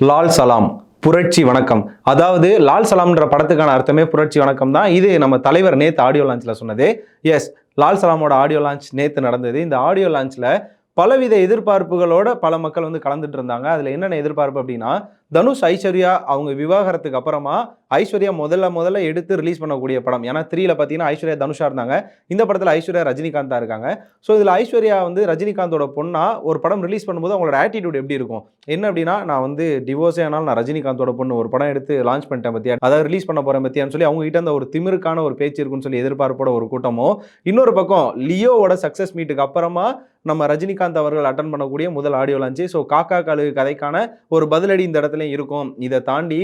லால் சலாம் புரட்சி வணக்கம். அதாவது லால் சலாம்ன்ற படத்துக்கான அர்த்தமே புரட்சி வணக்கம் தான். இது நம்ம தலைவர் நேத்து ஆடியோ லான்ச்சில் சொன்னது. எஸ் லால் சலாமோட ஆடியோ லான்ச் நேத்து நடந்தது. இந்த ஆடியோ லான்ச்சில் பலவித எதிர்பார்ப்புகளோட பல மக்கள் வந்து கலந்துட்டு இருந்தாங்க அதுல என்னென்ன எதிர்பார்ப்பு அப்படின்னா தனுஷ் ஐஸ்வர்யா அவங்க விவாகரத்துக்கு அப்புறமா ஐஸ்வர்யா முதல்ல முதல்ல எடுத்து ரிலீஸ் பண்ணக்கூடிய படம். ஏன்னா த்ரீல பார்த்தீங்கன்னா ஐஸ்வர்யா தனுஷா இருந்தாங்க. இந்த படத்தில் ஐஸ்வர்யா ரஜினிகாந்தா இருக்காங்க. ஸோ இதில் ஐஸ்வர்யா வந்து ரஜினிகாந்தோட பொண்ணா ஒரு படம் ரிலீஸ் பண்ணும்போது அவங்களோட ஆட்டிடியூட் எப்படி இருக்கும்? என்ன அப்படின்னா நான் வந்து டிவோர்ஸே ஆனாலும் நான் ரஜினிகாந்தோட பொண்ணு ஒரு படம் எடுத்து லான்ச் பண்ணிட்டேன் பத்தியா? அதாவது ரிலீஸ் பண்ண போறேன் பத்தியான்னு சொல்லி அவங்க கிட்ட அந்த ஒரு திமிருக்கான ஒரு பேச்சு இருக்குன்னு சொல்லி எதிர்பார்ப்போட ஒரு கூட்டமும் இன்னொரு பக்கம் லியோவோட சக்சஸ் மீட்டுக்கு அப்புறமா நம்ம ரஜினிகாந்த் அவர்கள் அட்டன் பண்ணக்கூடிய முதல் ஆடியோ லான்ச்சு ஸோ காக்கா கழுகு கதைக்கான ஒரு பதிலடி இந்த இடத்துலையும் இருக்கும். இதை தாண்டி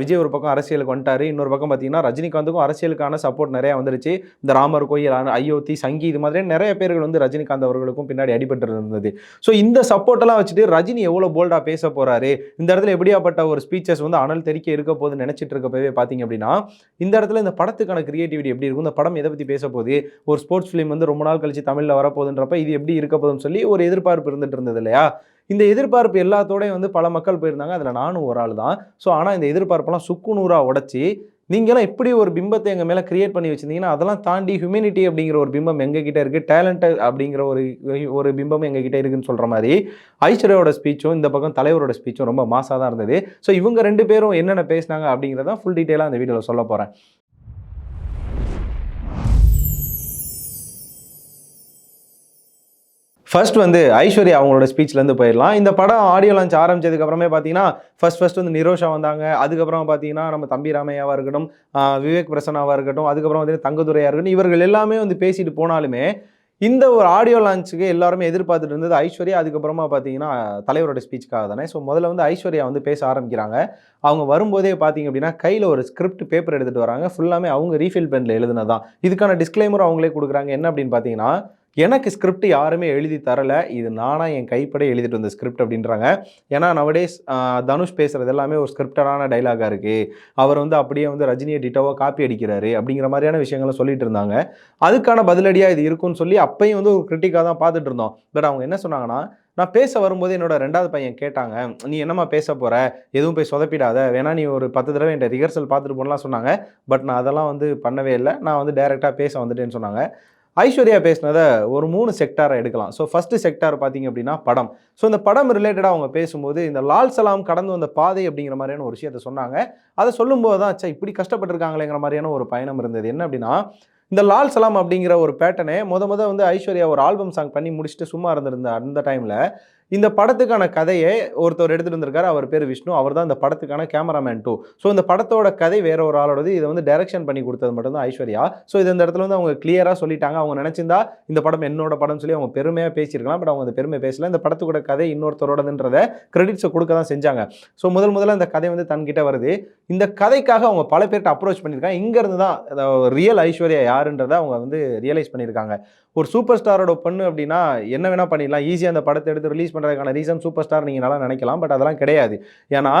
விஜய் ஒரு பக்கம் அரசியலுக்கு வந்துட்டார். இன்னொரு பக்கம் பார்த்தீங்கன்னா ரஜினிகாந்துக்கும் அரசியலுக்கான சப்போர்ட் நிறையா வந்துருச்சு. இந்த ராமர் கோயில் அயோத்தி சங்கி இது மாதிரி நிறைய பேர்கள் வந்து ரஜினிகாந்த் அவர்களுக்கும் பின்னாடி அடிபட்டு இருந்தது ஸோ இந்த சப்போர்ட்டெல்லாம் வச்சுட்டு ரஜினி எவ்வளோ போல்டாக பேச போகிறாரு இந்த இடத்துல எப்படியாப்பட்ட ஒரு ஸ்பீச்சஸ் வந்து அனல் தெறிக்க இருக்க போகுதுன்னு நினச்சிட்டு இருக்கப்பவே பார்த்தீங்க அப்படின்னா இந்த இடத்துல இந்த படத்துக்கான கிரியேட்டிவிட்டி எப்படி இருக்கும்? இந்த படம் எதை பற்றி பேச போகுது ஒரு ஸ்போர்ட்ஸ் ஃபிலிம் வந்து ரொம்ப நாள் கழிச்சு தமிழில் வரப்போகுதுன்றப்ப இது எப்படி இருக்க போகுதுன்னு சொல்லி ஒரு எதிர்பார்ப்பு இருந்துட்டு இருந்தது இல்லையா? இந்த எதிர்பார்ப்பு எல்லாத்தோடையும் வந்து பல மக்கள் போயிருந்தாங்க. அதில் நானும் ஒரு ஆள் தான் ஸோ ஆனால் இந்த எதிர்பார்ப்பெல்லாம் சுக்கு நூறாக உடச்சி நீங்களாம் எப்படி ஒரு பிம்பத்தை எங்கள் மேலே கிரியேட் பண்ணி வச்சிருந்தீங்கன்னா அதெல்லாம் தாண்டி ஹியூமனிட்டி அப்படிங்கிற ஒரு பிம்பம் எங்ககிட்ட இருக்குது டேலண்ட் அப்படிங்கிற ஒரு ஒரு பிம்பம் எங்ககிட்ட இருக்குன்னு சொல்கிற மாதிரி ஐஸ்வர்யாவோட ஸ்பீச்சும் இந்த பக்கம் தலைவரோட ஸ்பீச்சும் ரொம்ப மாசாக தான் இருந்தது. ஸோ இவங்க ரெண்டு பேரும் என்னென்ன பேசினாங்க அப்படிங்கிறத ஃபுல் டீட்டெயிலாக அந்த வீடியோவில் சொல்ல போகிறேன் ஃபர்ஸ்ட் வந்து ஐஸ்வர்யா அவங்களோட ஸ்பீச்லேருந்து போயிடலாம். இந்த படம் ஆடியோ லான்ச் ஆரம்பிச்சதுக்கு அப்புறமே பார்த்தீங்கன்னா ஃபர்ஸ்ட் ஃபர்ஸ்ட் வந்து நிரோஷா வந்தாங்க. அதுக்கப்புறம் பார்த்தீங்கன்னா நம்ம தம்பி ராமையாவாக இருக்கட்டும் விவேக் பிரசன்னாவாக இருக்கட்டும் அதுக்கப்புறம் வந்து தங்கதுரையாக இருக்கட்டும் இவர்கள் எல்லாமே வந்து பேசிட்டு போனாலுமே இந்த ஒரு ஆடியோ லான்ச்சுக்கு எல்லாருமே எதிர்பார்த்துட்டு இருந்தது ஐஸ்வர்யா. அதுக்கப்புறமா பார்த்தீங்கன்னா தலைவரோட ஸ்பீச்சுக்காக தானே. ஸோ முதல்ல வந்து ஐஸ்வர்யா வந்து பேச ஆரம்பிக்கிறாங்க. அவங்க வரும்போதே பார்த்தீங்க அப்படின்னா கையில் ஒரு ஸ்கிரிப்ட் பேப்பர் எடுத்துகிட்டு வராங்க. ஃபுல்லாமே அவங்க ரீஃபில் பெனில் எழுதுனதான் இதுக்கான டிஸ்க்ளைமர் அவங்களே கொடுக்குறாங்க. என்ன அப்படின்னு பார்த்தீங்கன்னா எனக்கு ஸ்கிரிப்ட் யாருமே எழுதி தரல. இது நானாக என் கைப்பட எழுதிட்டு வந்த ஸ்கிரிப்ட் அப்படின்றாங்க. ஏன்னா நவடேஸ் தனுஷ் பேசுகிறது எல்லாமே ஒரு ஸ்கிரிப்டடான டைலாகாக இருக்குது அவர் வந்து அப்படியே வந்து ரஜினியை டிட்டோவாக காப்பி அடிக்கிறாரு அப்படிங்கிற மாதிரியான விஷயங்களை சொல்லிட்டு இருந்தாங்க. அதுக்கான பதிலடியாக இது இருக்கும்னு சொல்லி அப்பையும் வந்து ஒரு கிரிட்டிக்காக தான் பார்த்துட்டு இருந்தோம். பட் அவங்க என்ன சொன்னாங்கன்னா நான் பேச வரும்போது என்னோட ரெண்டாவது பையன் கேட்டாங்க நீ என்னம்மா பேச போகிற எதுவும் போய் சொதப்பிடாத. வேணா நீ ஒரு பத்து தடவை என் ரிஹர்சல் பார்த்துட்டு போனலாம் சொன்னாங்க. பட் நான் அதெல்லாம் வந்து பண்ணவே இல்லை. நான் வந்து டைரெக்டாக பேச வந்துட்டேன்னு சொன்னாங்க. ஐஸ்வர்யா பேசினதை ஒரு மூணு செக்டாரை எடுக்கலாம். ஸோ ஃபஸ்ட்டு செக்டார் பார்த்தீங்க அப்படின்னா படம். ஸோ இந்த படம் ரிலேட்டடாக அவங்க பேசும்போது இந்த லால் சலாம் கடந்து வந்த பாதை அப்படிங்கிற மாதிரியான ஒரு விஷயத்த சொன்னாங்க. அதை சொல்லும்போது தான் ச்சே இப்படி கஷ்டப்பட்டிருக்காங்களேங்கிற மாதிரியான ஒரு பயணம் இருந்தது. என்ன அப்படின்னா இந்த லால் சலாம் அப்படிங்கிற ஒரு பேட்டனை முத முத வந்து ஐஸ்வர்யா ஒரு ஆல்பம் சாங் பண்ணி முடிச்சுட்டு சும்மா இருந்திருந்த அந்த டைமில் இந்த படத்துக்கான கதையை ஒருத்தர் எடுத்துட்டு வந்திருக்காரு. அவர் பேர் விஷ்ணு. அவர் தான் இந்த படத்துக்கான கேமராமேன் டூ. ஸோ இந்த படத்தோட கதை வேற ஒரு ஆளோடது. இதை வந்து டைரக்ஷன் பண்ணி கொடுத்தது மட்டும்தான் ஐஸ்வர்யா. ஸோ இது இந்த இடத்துல வந்து அவங்க கிளியராக சொல்லிட்டாங்க. அவங்க நினைச்சிருந்தா இந்த படம் என்னோட படம்னு சொல்லி அவங்க பெருமையாக பேசியிருக்கலாம். பட் அவங்க அந்த பெருமை பேசல. இந்த படத்துக்கூட கதை இன்னொருத்தரோடதுன்றத கிரெடிட்ஸை கொடுக்க தான் செஞ்சாங்க. ஸோ முதல் முதல்ல இந்த கதை வந்து தன்கிட்ட வருது. இந்த கதைக்காக அவங்க பல பேர்கிட்ட அப்ரோச் பண்ணியிருக்காங்க. இங்கேருந்து தான் ரியல் ஐஸ்வர்யா யாருன்றதை அவங்க வந்து ரியலைஸ் பண்ணியிருக்காங்க. ஒரு சூப்பர் ஸ்டாரோட பொண்ணு அப்படின்னா என்ன வேணால் பண்ணிடலாம். ஈஸியாக அந்த படத்தை எடுத்து ரிலீஸ் பண்ணுறதுக்கான ரீசன் சூப்பர் ஸ்டார் நீங்கள் நல்லா நினைக்கலாம். பட் அதெல்லாம் கிடையாது. ஏன்னா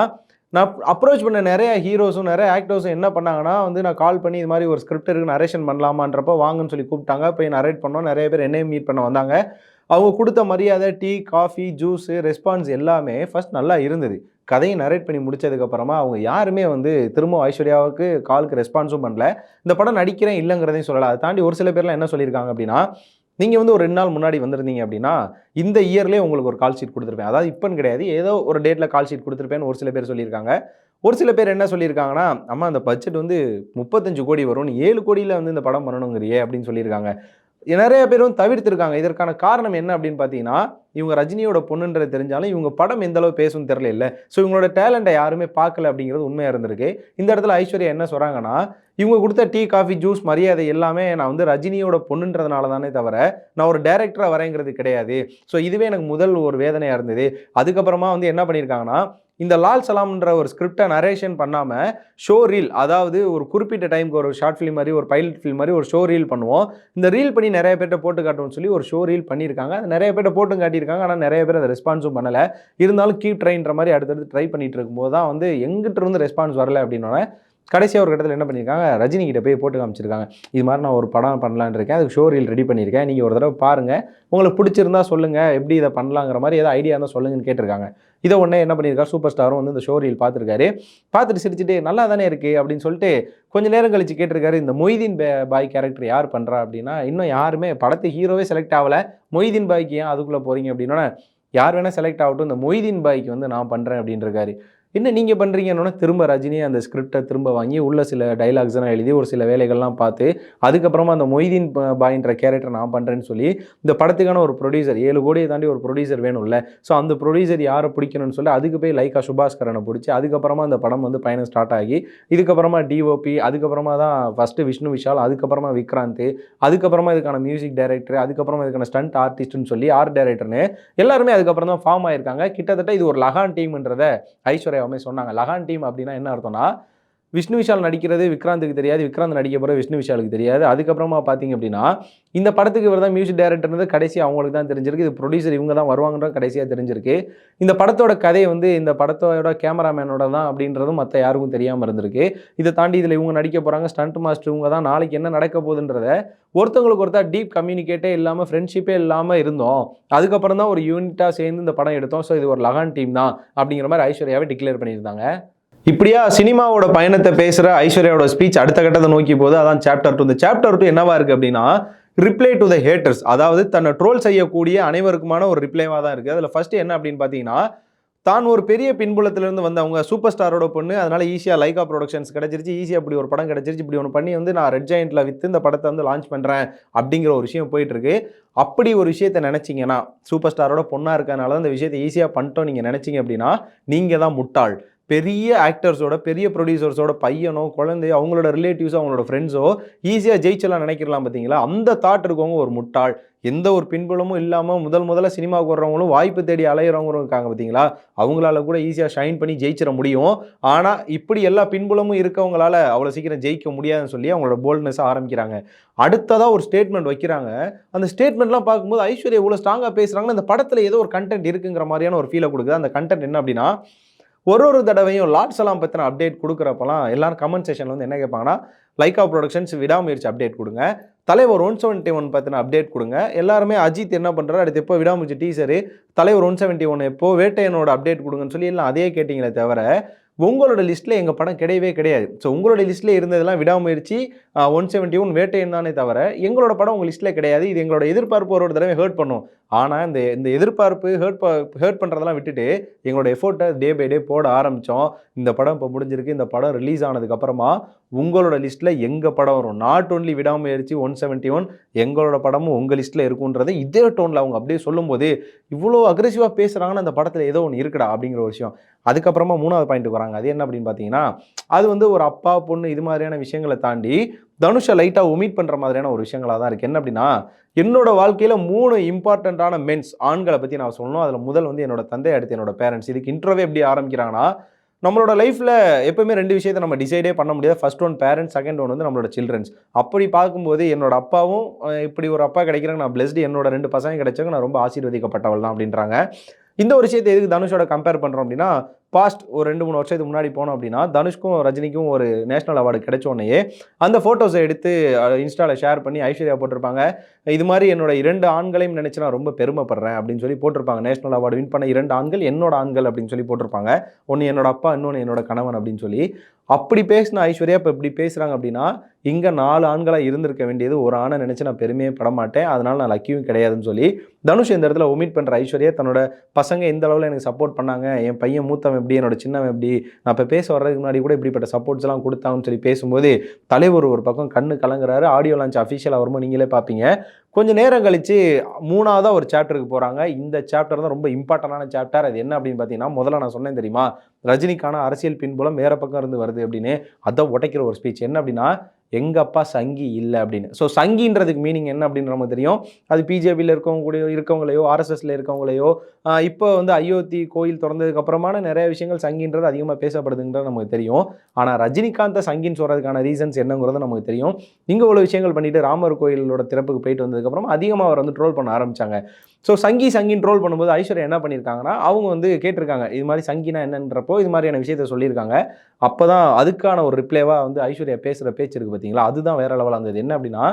நான் அப்ரோச் பண்ண நிறைய ஹீரோஸும் நிறைய ஆக்டர்ஸும் என்ன பண்ணாங்கன்னா வந்து நான் கால் பண்ணி இது மாதிரி ஒரு ஸ்கிரிப்ட் இருக்கு நரேஷன் பண்ணலாமான்றப்போ வாங்கன்னு சொல்லி கூப்பிட்டாங்க. போய் நரேட் பண்ணோம். நிறைய பேர் என்னையும் மீட் பண்ண வந்தாங்க. அவங்க கொடுத்த மரியாதை டீ காஃபி ஜூஸு ரெஸ்பான்ஸ் எல்லாமே ஃபர்ஸ்ட் நல்லா இருந்தது. கதையை நரேட் பண்ணி முடிச்சதுக்கப்புறமா அவங்க யாருமே வந்து திரும்ப ஐஸ்வர்யாவுக்கு காலுக்கு ரெஸ்பான்ஸும் பண்ணல. இந்த படம் நடிக்கிறேன் இல்லைங்கிறதையும் சொல்லலை. அதை தாண்டி ஒரு சில பேர்லாம் என்ன சொல்லியிருக்காங்க அப்படின்னா நீங்கள் வந்து ஒரு ரெண்டு நாள் முன்னாடி வந்திருந்தீங்க அப்படின்னா இந்த இயர்லேயே உங்களுக்கு ஒரு கால் ஷீட் கொடுத்துருப்பேன். அதாவது இப்போன்னு கிடையாது ஏதோ ஒரு டேட்டில் கால் ஷீட் கொடுத்துருப்பேன்னு ஒரு சில பேர் சொல்லியிருக்காங்க. ஒரு சில பேர் என்ன சொல்லியிருக்காங்கன்னா அம்மா அந்த பட்ஜெட் வந்து முப்பத்தஞ்சு கோடி வரும்னு ஏழு கோடியில் வந்து இந்த படம் பண்ணணுங்கிறியே அப்படின்னு சொல்லியிருக்காங்க. நிறைய பேரும் தவிர்த்திருக்காங்க. இதற்கான காரணம் என்ன அப்படின்னு பார்த்தீங்கன்னா இவங்க ரஜினியோட பொண்ணுன்றது தெரிஞ்சாலும் இவங்க படம் எந்த அளவு பேசும் தெரியல இல்லை ஸோ இவங்களோட டேலண்ட்டை யாருமே பார்க்கல அப்படிங்கிறது உண்மையாக இருந்திருக்கு. இந்த இடத்துல ஐஸ்வர்யா என்ன சொல்கிறாங்கன்னா இவங்க கொடுத்த டீ காஃபி ஜூஸ் மரியாதை எல்லாமே நான் வந்து ரஜினியோட பொண்ணுன்றதுனால தானே தவிர நான் ஒரு டேரக்டராக வரேங்கிறது கிடையாது. ஸோ இதுவே எனக்கு முதல் ஒரு வேதனையாக இருந்தது. அதுக்கப்புறமா வந்து என்ன பண்ணியிருக்காங்கன்னா இந்த லால் சலாம்ன்ற ஒரு ஸ்கிரிப்டை நரேஷன் பண்ணாமல் ஷோ ரீல் அதாவது ஒரு குறிப்பிட்ட டைமுக்கு ஒரு ஷார்ட் ஃபிலிம் மாதிரி ஒரு பைலட் ஃபிலிம் மாதிரி ஒரு ஷோ ரீல் பண்ணுவோம். இந்த ரீல் பண்ணி நிறைய பேர்ட்ட போட்டு காட்டுவோம்னு சொல்லி ஒரு ஷோ ரீல் பண்ணியிருக்காங்க. அது நிறைய பேர்ட்ட போட்டும் காட்டியிருக்காங்க. ஆனால் நிறைய பேர் அதை ரெஸ்பான்ஸும் பண்ணலை. இருந்தாலும் கீப் ட்ரைன்ற மாதிரி அடுத்தடுத்து ட்ரை பண்ணிட்டு இருக்கும்போது தான் வந்து எங்கிட்ட இருந்து ரெஸ்பான்ஸ் வரல அப்படின்னோடனே கடைசியாக ஒரு கட்டத்தில் என்ன பண்ணியிருக்காங்க ரஜினி கிட்ட போய் போட்டு காமிச்சிருக்காங்க. இது மாதிரி நான் ஒரு படம் பண்ணலான்னு இருக்கேன். அதுக்கு ஷோ ரீல் ரெடி பண்ணியிருக்கேன் நீங்கள் ஒரு தடவை பாருங்கள் உங்களுக்கு பிடிச்சிருந்தா சொல்லுங்கள் எப்படி இதை பண்ணலாங்கிற மாதிரி ஏதாவது ஐடியா இருந்தால் சொல்லுங்கன்னு கேட்டிருக்காங்க. இதை உடனே என்ன பண்ணியிருக்காரு சூப்பர் ஸ்டாரும் வந்து இந்த ஷோ ரீல் பார்த்துருக்காரு. பார்த்துட்டு சிரிச்சுட்டு நல்லா தானே இருக்குது அப்படின்னு சொல்லிட்டு கொஞ்ச நேரம் கழிச்சு கேட்டிருக்காரு இந்த மொய்தீன் பே- பாய் கேரக்டர் யார் பண்ணுறா அப்படின்னா இன்னும் யாருமே படத்து ஹீரோவே செலக்ட் ஆகலை. மொய்தீன் பாய்க்கு ஏன் அதுக்குள்ளே போகிறீங்க அப்படின்னா யார் வேணால் செலக்ட் ஆகட்டும். இந்த மொய்தீன் பாய்க்கு வந்து நான் பண்ணுறேன் அப்படின்னு இருக்காரு என்ன நீங்கள் பண்ணுறீங்கன்னு திரும்ப ரஜினி அந்த ஸ்கிரிப்டை திரும்ப வாங்கி உள்ள சில டைலாக்ஸ்லாம் எழுதி ஒரு சில வேலைகள்லாம் பார்த்து அதுக்கப்புறமா அந்த மொய்தீன் ப- பாய்ன்ற கேரக்டர் நான் பண்ணுறேன்னு சொல்லி இந்த படத்துக்கான ஒரு ப்ரொடியூசர் ஏழு கோடியை தாண்டி ஒரு ப்ரொடியூசர் வேணும்ல. ஸோ அந்த ப்ரொடியூசர் யாரை பிடிக்கணும்னு சொல்லி அதுக்கு போய் லைக்கா சுபாஸ்கரனை பிடிச்சி அதுக்கப்புறமா அந்த படம் வந்து பயணம் ஸ்டார்ட் ஆகி இதுக்கப்புறமா டிஓபி அதுக்கப்புறமா தான் ஃபஸ்ட்டு விஷ்ணு விஷால் அதுக்கப்புறமா விக்ராந்த் அதுக்கப்புறமா இதுக்கான மியூசிக் டைரக்டர் அதுக்கப்புறமா இதுக்கான ஸ்டண்ட் ஆர்டிஸ்ட்னு சொல்லி ஆர்ட் டைரக்டர்னு எல்லாருமே அதுக்கப்புறம் தான் ஃபார்ம் ஆயிருக்காங்க. கிட்டத்தட்ட இது ஒரு லகான் டீம்ன்றத ஐஸ்வர்யாவுமே சொன்னாங்க. லகான் டீம் அப்படின்னா என்ன அர்த்தம்னா விஷ்ணு விஷால் நடிக்கிறது விக்ராந்துக்கு தெரியாது. விக்ராந்த் நடிக்க போகிற விஷ்ணு விஷாலுக்கு தெரியாது. அதுக்கப்புறமா பார்த்தீங்க அப்படின்னா இந்த படத்துக்கு இவர் தான் மியூசிக் டைரக்டர்ன்றது கடைசி அவங்களுக்கு தான் தெரிஞ்சிருக்கு. இது ப்ரொடியூசர் இவங்க தான் வருவாங்கன்ற கடைசியாக தெரிஞ்சிருக்கு. இந்த படத்தோட கதை வந்து இந்த படத்தோட கேமராமேனோட தான் அப்படின்றதும் மற்ற யாருக்கும் தெரியாமல் இருந்திருக்கு. இதை தாண்டி இதில் இவங்க நடிக்க போகிறாங்க ஸ்டண்ட் மாஸ்டர் இவங்க தான். நாளைக்கு என்ன நடக்க போகுதுன்றத ஒருத்தவங்களுக்கு ஒருத்தர் டீப் கம்யூனிகேட்டே இல்லாமல் ஃப்ரெண்ட்ஷிப்பே இல்லாமல் இருந்தோம். அதுக்கப்புறம் தான் ஒரு யூனிட்டாக சேர்ந்து இந்த படம் எடுத்தோம். ஸோ இது ஒரு லகான் டீம் தான் அப்படிங்கிற மாதிரி ஐஸ்வர்யாவே டிக்ளேர் பண்ணியிருந்தாங்க. இப்படியா சினிமாவோட பயணத்தை பேசுகிற ஐஸ்வர்யாவோட ஸ்பீச் அடுத்த கட்டத்தை நோக்கி போது அதான் சாப்டர் டூ இந்த சாப்டர் டூ என்னவா இருக்கு அப்படின்னா ரிப்ளை டு த ஹேட்டர்ஸ் அதாவது தன்னை ட்ரோல் செய்யக்கூடிய அனைவருக்குமான ஒரு ரிப்ளைவாக தான் இருக்குது அதில் ஃபர்ஸ்ட் என்ன அப்படின்னு பார்த்தீங்கன்னா தான் ஒரு பெரிய பின்புலத்திலிருந்து வந்தவங்க சூப்பர் ஸ்டாரோட பொண்ணு அதனால ஈஸியாக லைகா ப்ரொடக்ஷன்ஸ் கிடச்சிருச்சு. ஈஸியாக இப்படி ஒரு படம் கிடச்சிருச்சு. இப்படி ஒன்று பண்ணி வந்து நான் ரெட் ஜாயிண்டில் விற்று இந்த படத்தை வந்து லான்ச் பண்ணுறேன் அப்படிங்கிற ஒரு விஷயம் போயிட்டுருக்கு. அப்படி ஒரு விஷயத்தை நினச்சிங்கன்னா சூப்பர் ஸ்டாரோட பொண்ணாக இருக்கனால தான் விஷயத்தை ஈஸியாக பண்ணிட்டோம். நீங்கள் நினச்சிங்க அப்படின்னா நீங்கள் தான் முட்டாள். பெரிய ஆக்டர்ஸோட பெரிய ப்ரொடியூசர்ஸோட பையனோ குழந்தையோ அவங்களோட ரிலேட்டிவ்ஸோ அவங்களோட ஃப்ரெண்ட்ஸோ ஈஸியாக ஜெயிச்சலாம் நினைக்கலாம் பார்த்தீங்களா? அந்த தாட் இருக்கவங்க ஒரு முட்டாள். எந்த ஒரு பின்புலமும் இல்லாமல் முதல் முதல்ல சினிமாவுக்கு வர்றவங்களும் வாய்ப்பு தேடி அலையிறவங்களும் இருக்காங்க பார்த்தீங்களா? அவங்களால கூட ஈஸியாக ஷைன் பண்ணி ஜெயிச்சிட முடியும். ஆனால் இப்படி எல்லா பின்புலமும் இருக்கவங்களால அவ்வளோ சீக்கிரம் ஜெயிக்க முடியாதுன்னு சொல்லி அவங்களோட போல்ட்னஸ் ஆரம்பிக்கிறாங்க. அடுத்ததாக ஒரு ஸ்டேட்மெண்ட் வைக்கிறாங்க. அந்த ஸ்டேட்மெண்ட்லாம் பார்க்கும்போது ஐஸ்வர்யா இவ்வளோ ஸ்ட்ராங்காக பேசுகிறாங்கன்னு அந்த படத்தில் ஏதோ ஒரு கண்டென்ட் இருக்குங்கிற மாதிரியான ஒரு ஃபீலை கொடுக்குது. அந்த கண்டென்ட் என்ன அப்படின்னா ஒரு ஒரு தடவையும் லார்ட்ஸ் எல்லாம் பற்றின அப்டேட் கொடுக்குறப்பெல்லாம் எல்லாரும் கமெண்ட் செஷனில் வந்து என்ன கேட்பாங்கன்னா லைக்கா ப்ரொடக்ஷன்ஸ் விடாமுயற்சி அப்டேட் கொடுங்க. தலைவர் ஒன் செவன்ட்டி ஒன் பற்றின அப்டேட் கொடுங்க. எல்லாருமே அஜித் என்ன பண்ணுறாரு அடுத்து எப்போ விடாமுயற்சி டீசரு தலைவர் ஒன் செவன்ட்டி ஒன் எப்போ வேட்டையனோட அப்டேட் கொடுங்கன்னு சொல்லி எல்லாம் அதே கேட்டிங்களே தவிர உங்களோட லிஸ்ட்டில் எங்கள் படம் கிடையவே கிடையாது. ஸோ உங்களோட லிஸ்ட்டில் இருந்ததெல்லாம் விடாமுயற்சி ஒன் செவன்ட்டி ஒன் வேட்டையன் தவிர எங்களோட படம் உங்கள் லிஸ்ட்டில் கிடையாது. இது எங்களோட எதிர்பார்ப்பு ஒரு தடவை ஹேர்ட் பண்ணும். ஆனால் இந்த இந்த எதிர்பார்ப்பு ஹேர்ட் ஹேர்ட் பண்ணுறதெல்லாம் விட்டுட்டு எங்களோட எஃபோர்ட்டை டே பை டே போட ஆரம்பித்தோம் இந்த படம் இப்போ முடிஞ்சிருக்கு. இந்த படம் ரிலீஸ் ஆனதுக்கப்புறமா உங்களோட லிஸ்ட்டில் எங்கள் படம் வரும்? Not only Vidaamuyarchi one seventy one எங்களோட படமும் உங்கள் லிஸ்ட்டில் இருக்குன்றதை இதே டோனில் அவங்க அப்படியே சொல்லும்போது இவ்வளோ அக்ரெசிவாக பேசுகிறாங்கன்னு அந்த படத்தில் ஏதோ ஒன்று இருக்குடா அப்படிங்கிற ஒரு விஷயம். அதுக்கப்புறமா மூணாவது பாயிண்ட்டுக்கு வராங்க. அது என்ன அப்படின்னு பார்த்தீங்கன்னா அது வந்து ஒரு அப்பா பொண்ணு இது மாதிரியான விஷயங்களை தாண்டி தனுஷை லைட்டாக ஒமிட் பண்ணுற மாதிரியான ஒரு விஷயங்களாக தான் இருக்குது என்ன அப்படின்னா என்னோட வாழ்க்கையில் மூணு இம்பார்ட்டண்ட்டான மென்ஸ் ஆண்களை பற்றி நான் சொல்லணும். அதில் முதல் வந்து என்னோட தந்தை அடுத்து என்னோட பேரண்ட்ஸ் இதுக்கு இன்ட்ரோவே எப்படி ஆரம்பிக்கிறாங்கன்னா நம்மளோட லைஃப்பில் எப்போயுமே ரெண்டு விஷயத்தை நம்ம டிசைடே பண்ண முடியாது. First one parents second one வந்து நம்மளோட சில்ட்ரன்ஸ் அப்படி பார்க்கும்போது என்னோட அப்பாவும் இப்படி ஒரு அப்பா கிடைக்கிறாங்க நான் பிளஸ்டு என்னோட ரெண்டு பசங்க கிடைச்சவங்க நான் ரொம்ப ஆசீர்வதிக்கப்பட்டவள் தான் அப்படின்றாங்க. இந்த ஒரு விஷயத்தை எதுக்கு தனுஷோட கம்பேர் பண்ணுறோம் அப்படின்னா பாஸ்ட் ஒரு ரெண்டு மூணு வருஷத்துக்கு முன்னாடி போனோம் அப்படின்னா தனுஷ்க்கும் ரஜினிக்கும் ஒரு நேஷனல் அவார்டு கிடைச்ச உடனே அந்த ஃபோட்டோஸை எடுத்து இன்ஸ்டாவில் ஷேர் பண்ணி ஐஸ்வர்யா போட்டிருப்பாங்க. இது மாதிரி என்னோட இரண்டு ஆண்களையும் நினச்சி நான் ரொம்ப பெருமைப்படுறேன் அப்படின்னு சொல்லி போட்டிருப்பாங்க. நேஷனல் அவார்டு வின் பண்ண இரண்டு ஆண்கள் என்னோட ஆண்கள் அப்படின்னு சொல்லி போட்டிருப்பாங்க. ஒன்று என்னோட அப்பா இன்னொன்று என்னோட கணவன் அப்படின்னு சொல்லி. அப்படி பேசின ஐஸ்வர்யா இப்போ இப்படி பேசுகிறாங்க அப்படின்னா இங்கே நாலு ஆண்களாக இருந்திருக்க வேண்டியது ஒரு ஆணை நினச்சி நான் பெருமையே பட மாட்டேன். அதனால் நான் லக்கியும் கிடையாதுன்னு சொல்லி தனுஷ் இந்த இடத்துல ஒமிட் பண்ணுற ஐஸ்வர்யா தன்னோட பசங்க எந்த அளவில் எனக்கு சப்போர்ட் பண்ணாங்க. என் பையன் மூத்தவன் எப்படி என்னோட சின்னவன் எப்படி நான் இப்போ பேச வர்றதுக்கு முன்னாடி கூட இப்படிப்பட்ட சப்போர்ட்ஸ் எல்லாம் கொடுத்தாங்கன்னு சொல்லி பேசும்போது தலைவர் ஒரு பக்கம் கண்ணு கலங்குறாரு ஆடியோ லான்ச் அஃபிஷியலாக வரும்போது நீங்களே பார்ப்பீங்க. கொஞ்சம் நேரம் கழித்து மூணாவதாக ஒரு சாப்டருக்கு போகிறாங்க இந்த சாப்டர் தான் ரொம்ப இம்பார்ட்டண்டான சாப்டர் அது என்ன அப்படின்னு பார்த்தீங்கன்னா முதல்ல நான் சொன்னேன் தெரியுமா? ரஜினிக்கான அரசியல் பின்புலம் வேறு பக்கம் இருந்து வருது அப்படின்னு. அதை உடைக்கிற ஒரு ஸ்பீச் என்ன அப்படின்னா எங்க அப்பா சங்கி இல்லை அப்படின்னு. ஸோ சங்கின்றதுக்கு மீனிங் என்ன அப்படின்னு நமக்கு தெரியும். அது பிஜேபியில் இருக்கவங்க கூட இருக்கவங்களையோ ஆர்எஸ்எஸ்ல இருக்கவங்களையோ இப்போ வந்து அயோத்தி கோயில் திறந்ததுக்கு அப்புறமான நிறைய விஷயங்கள் சங்கின்றது அதிகமாக பேசப்படுதுன்றது நமக்கு தெரியும். ஆனால் ரஜினிகாந்தை சங்கின்னு சொல்கிறதுக்கான ரீசன்ஸ் என்னங்கிறது நமக்கு தெரியும். இங்கே உள்ள விஷயங்கள் பண்ணிட்டு ராமர் கோயிலோட திறப்புக்கு போயிட்டு வந்ததுக்கப்புறம் அதிகமாக அவர் வந்து ட்ரோல் பண்ண ஆரம்பித்தாங்க ஸோ சங்கி சங்கின்னு ட்ரோல் பண்ணும்போது ஐஸ்வர்யா என்ன பண்ணியிருக்காங்கன்னா அவங்க வந்து கேட்டிருக்காங்க இது மாதிரி சங்கினா என்னன்றப்போ இது மாதிரியான விஷயத்த சொல்லியிருக்காங்க. அப்போ தான் அதுக்கான ஒரு ரிப்ளேவாக வந்து ஐஸ்வர்யா பேசுகிற பேச்சு இருக்குது பார்த்தீங்களா அதுதான் வேற லெவலாக இருந்தது. என்ன அப்படின்னா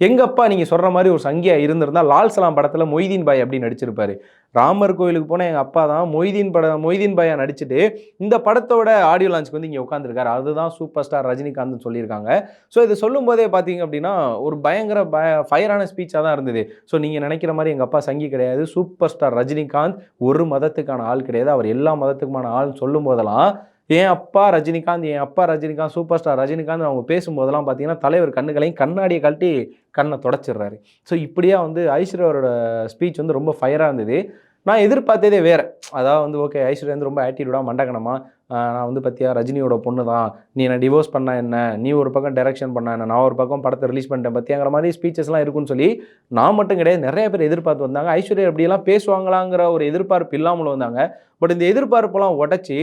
எங்கப்பா நீங்கள் சொல்கிற மாதிரி ஒரு சங்கியாக இருந்திருந்தால் லால் சலாம் படத்தில் மொய்தீன் பாய் அப்படின்னு நடிச்சிருப்பாரு. ராமர் கோயிலுக்கு போனால் எங்கள் அப்பா தான் மொய்தீன் படம் மொய்தீன் பாயாக நடிச்சுட்டு இந்த படத்தோட ஆடியோ லான்ச்சுக்கு வந்து இங்கே உட்காந்துருக்காரு அதுதான் சூப்பர் ஸ்டார் ரஜினிகாந்த்னு சொல்லியிருக்காங்க. ஸோ இது சொல்லும் போதே பார்த்தீங்க அப்படின்னா ஒரு பயங்கர பய ஃபயரான ஸ்பீச்சாக தான் இருந்தது. ஸோ நீங்கள் நினைக்கிற மாதிரி எங்கள் அப்பா சங்கி கிடையாது. சூப்பர் ஸ்டார் ரஜினிகாந்த் ஒரு மதத்துக்கான ஆள் கிடையாது. அவர் எல்லா மதத்துக்குமான ஆள்னு சொல்லும் போதெல்லாம் என் அப்பா ரஜினிகாந்த் என் அப்பா ரஜினிகாந்த் சூப்பர் ஸ்டார் ரஜினிகாந்த் அவங்க பேசும்போதெல்லாம் பார்த்தீங்கன்னா தலைவர் கண்ணுகளையும் கண்ணாடியை கழட்டி கண்ணை தொடச்சிடுறாரு. ஸோ இப்படியா வந்து ஐஸ்வர்யாவோட ஸ்பீச் வந்து ரொம்ப ஃபயராக இருந்தது. நான் எதிர்பார்த்ததே வேறு. அதாவது வந்து ஓகே ஐஸ்வர்யா வந்து ரொம்ப ஆட்டிடியூடாக மண்டகணமாக நான் வந்து பார்த்தியா ரஜினியோட பொண்ணு தான் நீ என்ன டிவோர்ஸ் பண்ண என்ன? நீ ஒரு பக்கம் டைரக்ஷன் பண்ண என்ன? நான் ஒரு பக்கம் படத்தை ரிலீஸ் பண்ணிட்டேன் பத்தியாங்கிற மாதிரி ஸ்பீச்சஸ்லாம் இருக்குன்னு சொல்லி நான் மட்டும் கிடையாது நிறைய பேர் எதிர்பார்த்து வந்தாங்க. ஐஸ்வர்யா எப்படியெல்லாம் பேசுவாங்களாங்கிற ஒரு எதிர்பார்ப்பு இல்லாமல் வந்தாங்க. பட் இந்த எதிர்பார்ப்பெல்லாம் உடச்சி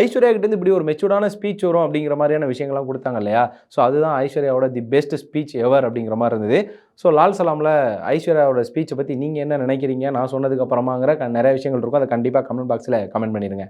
ஐஸ்வர்யா கிட்டேருந்து இப்படி ஒரு மெச்சூர்டான ஸ்பீச் வரும் அப்படிங்கிற மாதிரியான விஷயங்கள்லாம் கொடுத்தாங்க இல்லையா? ஸோ அதுதான் ஐஸ்வர்யாவோட தி பெஸ்ட் ஸ்பீச் எவர் அப்படிங்கிற மாதிரி இருந்தது. ஸோ லால் சலாமில் ஐஸ்வர்யாவோட ஸ்பீச்சை பற்றி நீங்கள் என்ன நினைக்கிறீங்க? நான் சொன்னதுக்கு அப்புறமாங்கிற நிறைய விஷயங்கள் இருக்கும். அதை கண்டிப்பாக கமெண்ட் பாக்ஸில் கமெண்ட் பண்ணிடுங்க.